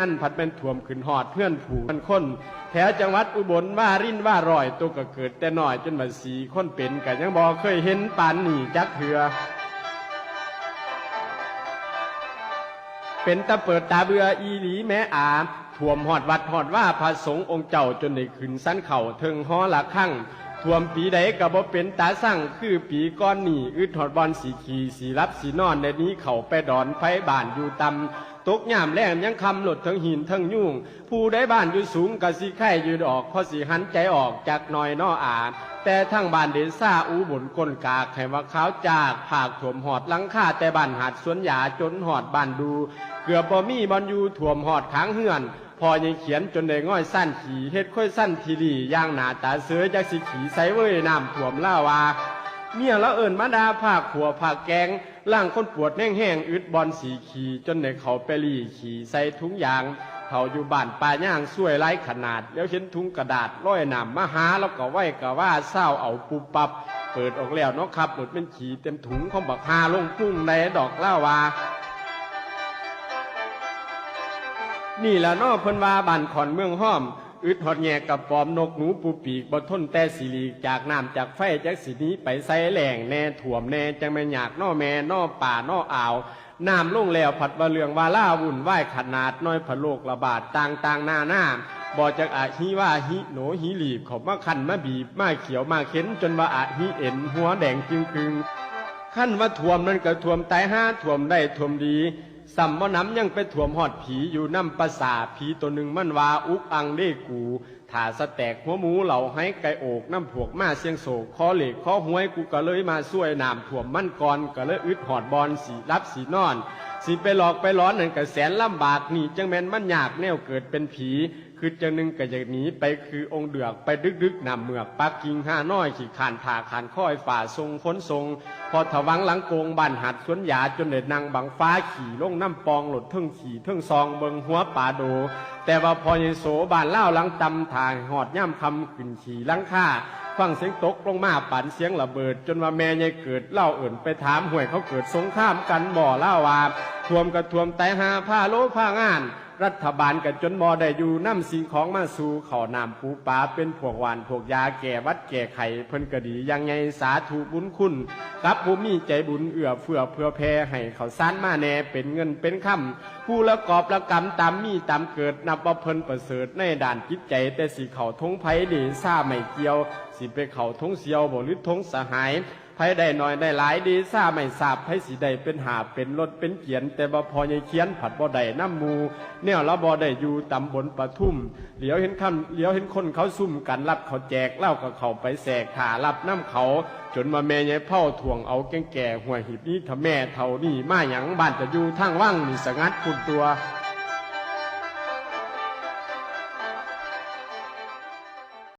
นั่นผัดเป็นถ่วมขึ้นหอดเพื่อนผูมันคนแถวจังหวัดอุบลว่ารินว่ารอยตัวก็เกิดแต่น้อยจนมาสีคนเป็นกันยังบอเคยเห็นปานหนีจักเถือ เป็นตะเปิดตาเบืออีหลีแม่อาท่วมหอดวัดหอดว่าพระสงฆ์องค์เจ้าจนได้ขึ้นสันเข่าเทิงหอละข้างท่วมปีใดก็บ่เป็นตาสั่งคือปีก้อนหนีอึดหอดบอลสีขีสีรับสีนอนในนี้เข่าไปดอนไฟบานอยู่ตำ ตกยามแรงยังคำหลดทั้งหินทั้งยุ่ง ผู้ได้บ้านอยู่สูงก็สิไข่ยืดออกพอสิหันใจออกจากหน่อยนออาแต่ทั้งบ้านเดนซ่าอูบุนก้นกากให้ว่าขาวจากผากถ่วมหอดหลังคาแต่บ้านหาดสวนหยาจนหอดบ้านดู เกือบบ่มีบอลยูถ่วมหอดค้างเฮือนพอยังเขียนจนได้ง่อยสั้นขี่เฮ็ดค่อยสั้นทีรีย่างหนาตาเสือจากสิขี่ใสเว้ยน้ำถ่วมล่าวา เมียละเอิญมาดาภาคขัวภาคแกงล่างคนปวดแห้งแห้งอึดบอลสีขี่จนในเขาไปรีขี่ใส่ถุงยางเขาอยู่บ้านป่าย่างช่วยไร้ขนาด แล้วเห็นถุงกระดาษร้อยหนามมาหาแล้วก็ไหวกะว่าเศร้าเอาปุบปับ เปิดออกแล้วเนาะครับหลุดเป็นขี่เต็มถุงของบักฮาลงพุ่งในดอกล่าวานี่ละนอเพิ่นว่าบ้านขอนเมืองห้อม อึดหอดแงกกับปอมนกหนูปูปีกบทนแต่สีลีจากน้ำจากไฟจากสีนี้ไปใส่แหล่งแน่ถ่วมแน่จังแม่อยากนอแม่นอป่านออ่าวน้ำลงแล้วผัดว่าเรืองวาล่าวุ่นไหวขนาดน้อยพะโลกระบาดต่างต่างๆหน้าหน้าบ่จากอาฮิว่าฮิโหนฮิหลีบเขามาคันมาบีบมาเขียวมาเข็นจนว่าอาฮิเอ็นหัวแดงจึงกึงขั้นว่าท่วมนั่นก็ท่วมตายห้าท่วมได้ท่วมดี สัมว่าน้ำยังไปถ่วมหอดผีอยู่น้ำประสาผีตัวหนึ่งมันวาอุกอังเด้กูถาสแตกหัวหมูเหล่าให้ไก่โอกน้ำผวกมาเสียงโศกคอเหล็กคอห้วยกูก็เลยมาช่วยนามถ่วมมั่นกรก็เลยอึดหอดบอลสีรับสีนอน สีไปหลอกไปร้อนนั่นก็แสนลำบากนี่จังแมนมันยากแนวเกิดเป็นผี คือจังหนึ่งก็อย่างนี้ไปคือองค์เดือกไปดึกดึกๆนำเมือกปักกิ่งห้าน้อยขี่ขานผ่าขานค้อยฝ่าทรงฝนทรง พอถวังหลังโกงบ้านหัดสวนหยาจนเด็ดนางบังฟ้าขี่ลงน้ำปองหลดเทิงขี่เทิงซองเบิงหัวป่าโด แต่ว่าพอเยโสบ้านเล่าหลังตำทางหอดย่ำคำขึ้นขี่หลังค่าฟังเสียงตกลงมาปั่นเสียงระเบิด จนว่าแม่ยายเกิดเล่าเอิ่นไปถามห่วยเขาเกิดสงครามกันบ่อเล่าวา ท่วมกระท่วมไตหาผ้าโลผ้างาน รัฐบาลกันจนบ่ได้อยู่น้ำสิ่งของมาสู่เขาวนำปูปลาเป็นพวกหวานพวกยาแก่วัดแก่ไข่เพิ่นก็ดียังไงสาธุบุญคุณกับผู้มีใจบุญเอื้อเฟื้อเพื่อแพ่ให้เขาสานมาแน่เป็นเงินเป็นคำผู้ละกอบละกรรมตามมีตามเกิดนับว่าเพิ่นประเสริฐในด่านจิตใจ แต่สิเขาทงไผ่ดีซ่าไม่เกี่ยว สิไปเขาทงเสียวบ่หรือทงสหาย ไผได้น้อยได้หลายดีซ่าไม่ทราบไผสิได้เป็นหาเป็นรถเป็นเกียน แต่บ่พอยังเขียนผัดบ่ได้น้ำมูแนวละบ่ได้อยู่ตำบลปทุมเหลียวเห็นคำเหลียวเห็นคนเขาซุ่มกันรับเขาแจกเล้ากับเขาไปแสกขารับน้ำเขา จนมาแม่ยายเผาถ่วงเอาแก่งแก่หัวหิบนี้ถ้าแม่เท่านี่มาหยังบ้านจะอยู่ทางว่างนี่สงัดคุณตัว